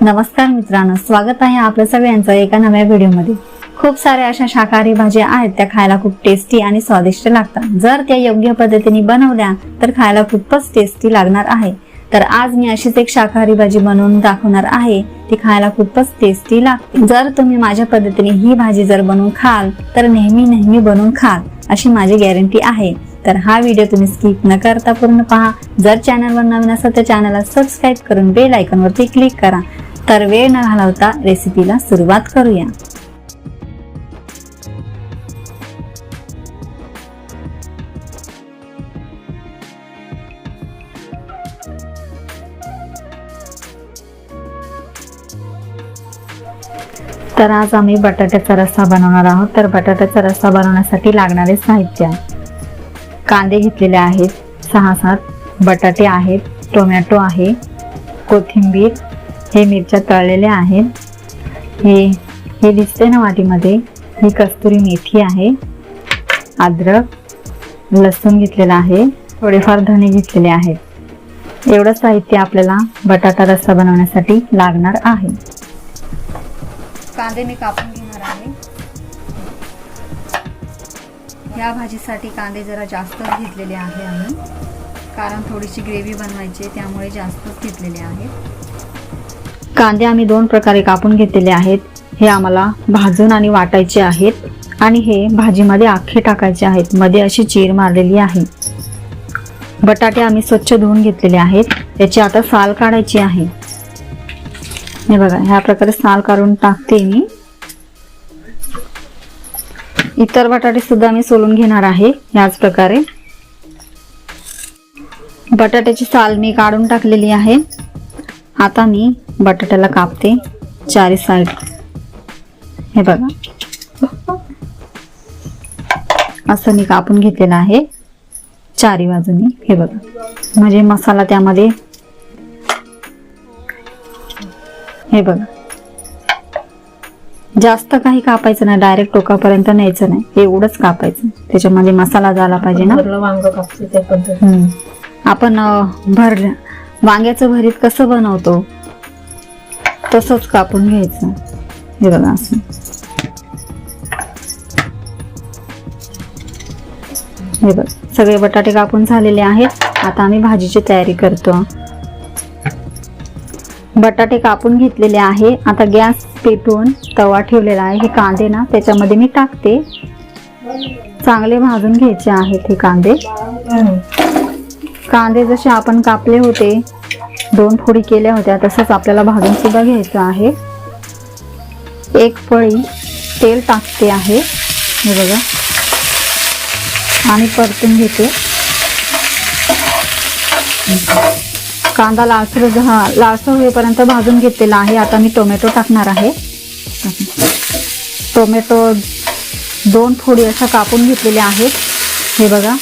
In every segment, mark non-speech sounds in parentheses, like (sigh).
नमस्कार मित्रांनो स्वागत आहे आपलं सगळ्यांचं एका नव्या व्हिडिओमध्ये. खूप साऱ्या अशा शाकाहारी भाज्या आहेत त्या खायला खूप टेस्टी आणि स्वादिष्ट लागतात. जर त्या योग्य पद्धतीने बनवल्या तर खायला खूपच टेस्टी लागणार आहे. तर आज मी अशीच एक शाकाहारी भाजी बनवून दाखवणार आहे. ती खायला खूपच टेस्टी लागते. जर तुम्ही माझ्या पद्धतीने ही भाजी जर बनवून खाल तर नेहमी नेहमी बनवून खाल अशी माझी गॅरंटी आहे. तर हा व्हिडिओ तुम्ही स्किप न करता पूर्ण पहा. जर चॅनलवर नवीन असेल तर चॅनलला सबस्क्राईब करून बेल आयकॉनवरती क्लिक करा. तर वेळ न घालवता रेसिपीला सुरुवात करूया. तर आज आम्ही बटाट्याचा रस्सा बनवणार आहोत. तर बटाट्याचा रस्सा बनवण्यासाठी लागणारे साहित्य. कांदे घेतलेले आहेत. सहा सात बटाटे आहेत. टोमॅटो आहे. कोथिंबीर हे मिरच्या तळलेल्या आहेत. हे हे दिसते ना वाटीमध्ये. ही कस्तुरी मेथी आहे. अद्रक लसूण घेतलेला आहे. थोडेफार धणे घेतलेले आहेत. एवढं साहित्य आपल्याला बटाटा रस्सा बनवण्यासाठी लागणार आहे. कांदे मी कापून घेणार आहे. या भाजीसाठी कांदे जरा जास्तच घेतलेले आहे आम्ही. कारण थोडीशी ग्रेव्ही बनवायची आहे, त्यामुळे जास्तच घेतलेले आहेत कांदे आम्ही दोन प्रकारे कापून घेतलेले आहेत. हे आम्हाला भाजून आणि वाटायचे आहेत. आणि हे भाजीमध्ये आखे टाकायचे आहेत. मध्ये अशी चीर मारलेली आहे. बटाटे आम्ही स्वच्छ धुवून घेतलेले आहेत. याची आता साल काढायची आहे. हे बघा ह्या प्रकारे साल काढून टाकते मी. इतर बटाटे सुद्धा मी सोलून घेणार आहे याच प्रकारे. बटाट्याची साल मी काढून टाकलेली आहे. आता मी बटाट्याला कापते चारी साईड हे बघा. असं मी कापून घेतलेलं आहे. चारी बाजूनी. हे बघा. म्हणजे मसाला त्यामध्ये. हे बघा. जास्त काही कापायचं नाही डायरेक्ट टोकापर्यंत न्यायचं नाही. एवढंच कापायचं. त्याच्यामध्ये मसाला झाला पाहिजे ना? वांग कापते त्या. आपण भर वांग्याचं भरीत कसं बनवतो? तसंच कापून घ्यायचं. हे बघा असं. हे बघ. सगळे बटाटे कापून झालेले आहेत. आता आम्ही भाजीची तयारी करतो. बटाटे कापून घेतलेले आहे. आता गॅस पेटवून तवा ठेवलेला आहे. हे कांदे ना त्याच्यामध्ये मी टाकते. चांगले भाजून घ्यायचे आहेत हे कांदे. कांदे जसे आपण कापले होते दोन फोडी केल्या होत्या तसंच आपल्याला भाजून सुद्धा घ्यायचं आहे. एक पळी तेल टाकते आहे. हे बघा. आणि परतून घेते. कांदा लालसर हा लालसर होईपर्यंत भाजून घेतलेला आहे. आता मी टोमॅटो टाकणार आहे. टोमॅटो दोन फोडी अशा कापून घेतलेल्या आहेत. हे बघा.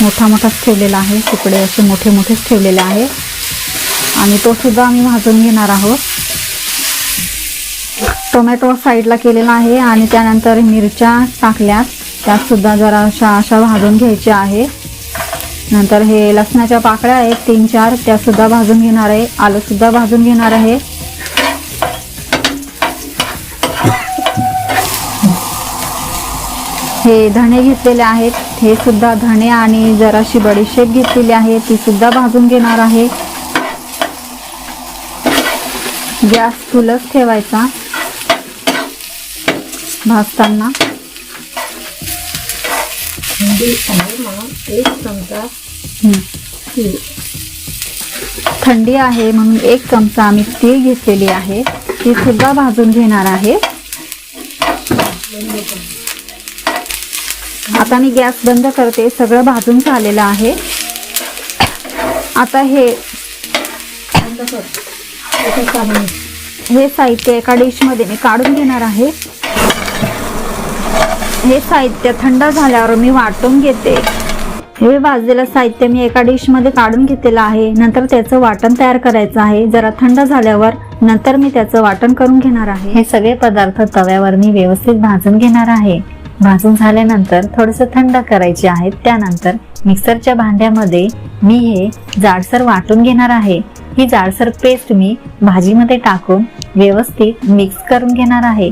मोठा मोठाच ठेवलेला आहे. तुकडे असे मोठे मोठेच ठेवलेले आहे. आणि तो सुद्धा आम्ही भाजून घेणार आहोत. टोमॅटो साईडला केलेला आहे आणि त्यानंतर मिरच्या टाकल्या त्यात सुद्धा जरा अशा अशा भाजून घ्यायच्या आहे नंतर हे लसणाच्या पाकळ्या आहेत तीन चार. त्या सुद्धा भाजून घेणार आहे. आलं सुद्धा भाजून घेणार आहे. हे धणे घेतलेले आहेत. हे सुद्धा धणे आणि जराशी बडीशेप घेतलेली आहे. ती सुद्धा भाजून घेणार आहे. गॅस फुलच ठेवायचा. भाजताना. थंडी आहे म्हणून एक चमचा. तीळ. थंडी आहे म्हणून एक चमचा आम्ही तीळ घेतलेली आहे. ती सुद्धा भाजून घेणार आहे. आता मी गॅस बंद करते. सगळं भाजून झालेलं आहे. आता हे. हे साहित्य एका डिशमध्ये मी काढून घेणार आहे. हे साहित्य थंड झाल्यावर मी वाटून घेते. हे भाजलेलं साहित्य मी एका डिशमध्ये काढून घेतलेलं आहे. नंतर त्याचं वाटण तयार करायचं आहे. जरा थंड झाल्यावर नंतर मी त्याचं वाटण करून घेणार आहे. हे सगळे पदार्थ तव्यावर मी व्यवस्थित भाजून घेणार आहे. भाजून झाल्यानंतर थोडंसं थंड करायचे आहेत त्यानंतर मिक्सरच्या भांड्यामध्ये मी हे जाडसर वाटून घेणार आहे. ही जाडसर पेस्ट मी भाजीमध्ये टाकून व्यवस्थित मिक्स करून घेणार आहे.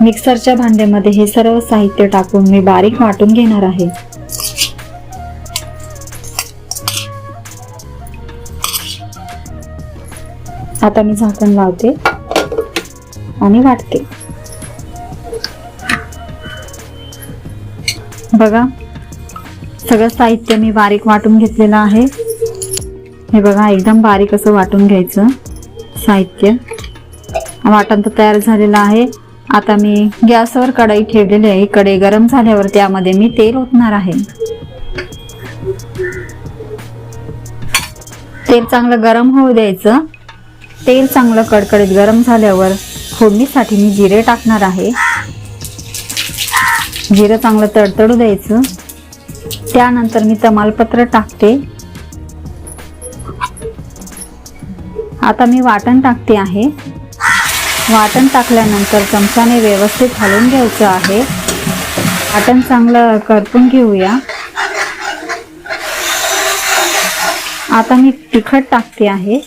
मिक्सरच्या भांड्यामध्ये हे सर्व साहित्य टाकून मी बारीक वाटून घेणार आहे. आता मी झाकण लावते आणि वाटते. बघा सगळं साहित्य मी बारीक वाटून घेतलेलं आहे. हे बघा एकदम बारीक असं वाटून घ्यायचं साहित्य. वाटण तर तयार झालेलं आहे. आता मी गॅसवर कढई ठेवलेली आहे. कढई गरम झाल्यावर त्यामध्ये मी तेल ओतणार आहे. तेल चांगलं गरम होऊ द्यायचं. तेल चांगलं कडकडीत गरम झाल्यावर फोडणीसाठी मी जिरे टाकणार आहे. जिरं चांगलं तडतडू द्यायचं. त्यानंतर मी तमालपत्र टाकते. आता मी वाटण टाकते आहे. वाटण टाकल्यानंतर चमचाने व्यवस्थित हलवून घ्यायचं आहे. वाटण चांगलं करपून घेऊया. आता मी तिखट टाकते आहे.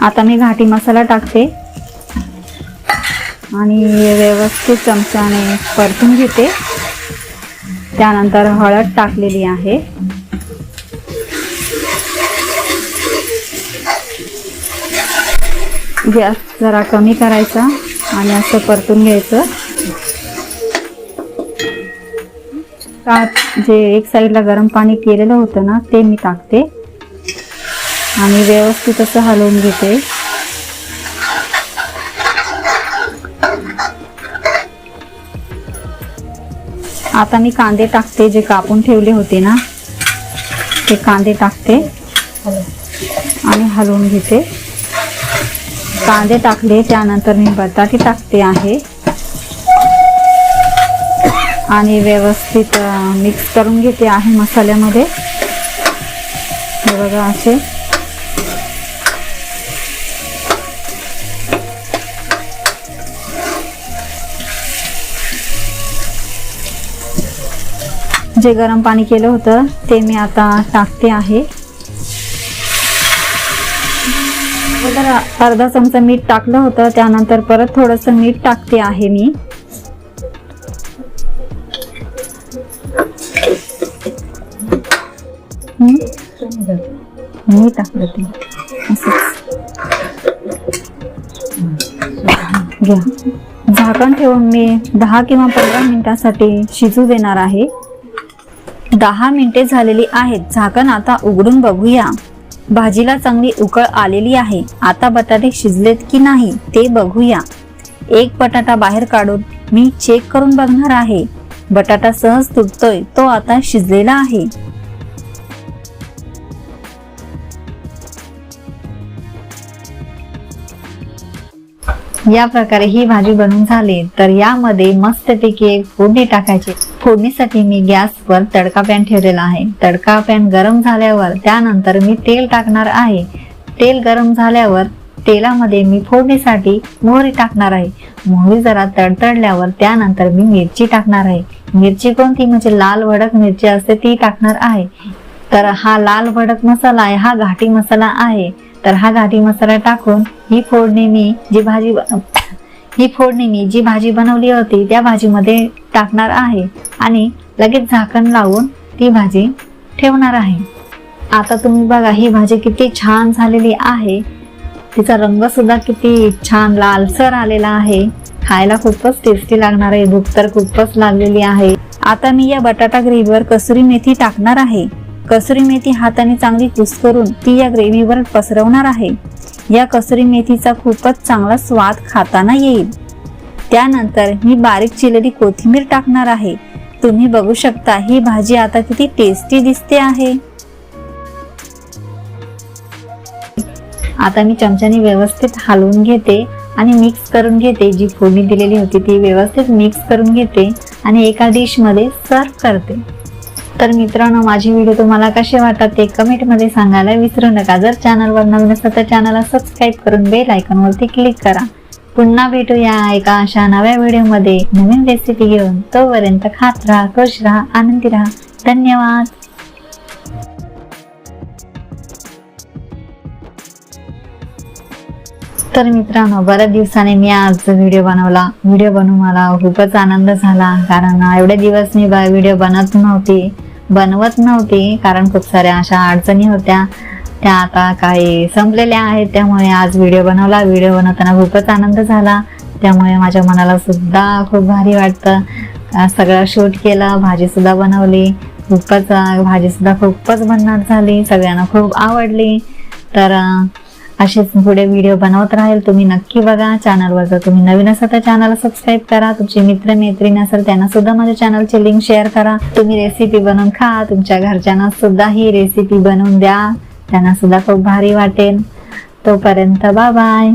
आता मी घाटी मसाला टाकते. आणि व्यवस्थित चमचाने परतून घेते. त्यानंतर हळद टाकलेली आहे. गॅस जरा कमी करायचा आणि असं परतून घ्यायचं. त्यात जे एक साईडला गरम पाणी केलेलं होतं ना ते मी टाकते. आणि व्यवस्थित असं हलवून घेते. आता मी कांदे टाकते जे कापून ठेवले होते ना ते कांदे टाकते. आणि हलवून घेते. कांदे टाकले त्यानंतर मी बटाटे टाकते आहे. आणि व्यवस्थित मिक्स करून घेते आहे मसाल्यामध्ये. हे बघा असे. जे गरम पाणी केलं होतं ते मी आता टाकते आहे. अगोदर अर्धा चमचा मीठ टाकलं होतं त्यानंतर परत थोडंसं मीठ टाकते आहे मी. मी टाकलं ते. घ्या. झाकण ठेवून मी दहा किंवा पंधरा मिनिटासाठी शिजू देणार आहे. दहा मिनिटे झालेली आहेत. झाकण आता उघडून बघूया. भाजीला चांगली उकळ आलेली आहे. आता बटाटे शिजलेत की नाही ते बघूया. एक बटाटा बाहेर काढून मी चेक करून बघणार आहे. बटाटा सहज तुटतोय तो आता शिजलेला आहे. या प्रकारे ही भाजी बनवून झाली तर यामध्ये मस्तपैकी एक फोडणी टाकायची. फोडणीसाठी मी गॅसवर तडका पॅन ठेवलेला आहे. तडका पॅन गरम झाल्यावर त्यानंतर मी तेल टाकणार आहे. तेल गरम झाल्यावर तेलामध्ये मी फोडणीसाठी मोहरी टाकणार आहे. मोहरी जरा तडतडल्यावर त्यानंतर मी मिरची टाकणार आहे. मिरची कोणती? म्हणजे लाल भडक मिरची असते ती टाकणार आहे. तर हा लाल भडक मसाला आहे हा घाटी मसाला आहे. तर हा घाटी मसाला टाकून ही फोडणी मी जी भाजी (coughs) ही फोडणी मी जी भाजी बनवली होती त्या भाजीमध्ये टाकणार आहे आणि लगेच झाकण लावून ती भाजी ठेवणार आहे. आता तुम्ही बघा ही भाजी किती छान झालेली आहे. तिचा रंग सुद्धा किती छान लालसर आलेला आहे. खायला खूपच टेस्टी लागणार आहे भूक तर खूपच लागलेली आहे. आता मी या बटाटा ग्रेव्हीवर कसुरी मेथी टाकणार आहे. कसुरी मेथी हाताने चांगली कुस करून ती या ग्रेव्हीवर पसरवणार आहे? या कसुरी मेथीचा खूपच चांगला स्वाद खाताना येईल. त्यानंतर मी बारीक चिरलेली कोथिंबीर टाकणार आहे. तुम्ही बघू शकता ही भाजी आता किती टेस्टी दिसते आहे. आता मी चमच्याने व्यवस्थित हलवून घेते आणि मिक्स करून घेते. जी फोडणी दिलेली होती ती व्यवस्थित मिक्स करून घेते आणि एका डिशमध्ये सर्व करते. तर मित्रांनो माझी व्हिडिओ तुम्हाला कसे वाटतात ते कमेंटमध्ये सांगायला विसरू नका. जर चॅनलवर नवीन असलं तर चॅनलला सबस्क्राईब करून बेल आयकॉनवरती क्लिक करा. पुन्हा भेटूया एका अशा नव्या व्हिडिओमध्ये नवीन रेसिपी घेऊन तोपर्यंत खात राहा खुश राहा आनंदी राहा. धन्यवाद. तर मित्रांनो बऱ्याच दिवसाने मी आज व्हिडिओ बनवला. व्हिडिओ बनवून मला खूपच आनंद झाला कारण एवढे दिवस मी व्हिडिओ बनत नव्हती. बनवत नव्हती कारण खूप साऱ्या अशा अडचणी होत्या. त्या आता काही संपलेल्या आहेत त्यामुळे आज व्हिडिओ बनवला. व्हिडिओ बनवताना खूपच आनंद झाला. त्यामुळे माझ्या मनाला सुद्धा खूप भारी वाटतं. सगळं शूट केलं भाजीसुद्धा बनवली. खूपच भाजीसुद्धा खूपच भन्नाट झाली. सगळ्यांना खूप आवडली. तर असेच पुढे व्हिडिओ बनवत राहील. तुम्ही नक्की बघा. चॅनलवर जर तुम्ही नवीन असाल तर चॅनलला सबस्क्राईब करा. तुमचे मित्र मैत्रिणी असेल त्यांना सुद्धा माझ्या चॅनलची लिंक शेअर करा. तुम्ही रेसिपी बनवून खा. तुमच्या घरच्यांना सुद्धा ही रेसिपी बनवून द्या. त्यांना सुद्धा खूप भारी वाटेल. तोपर्यंत बाय बाय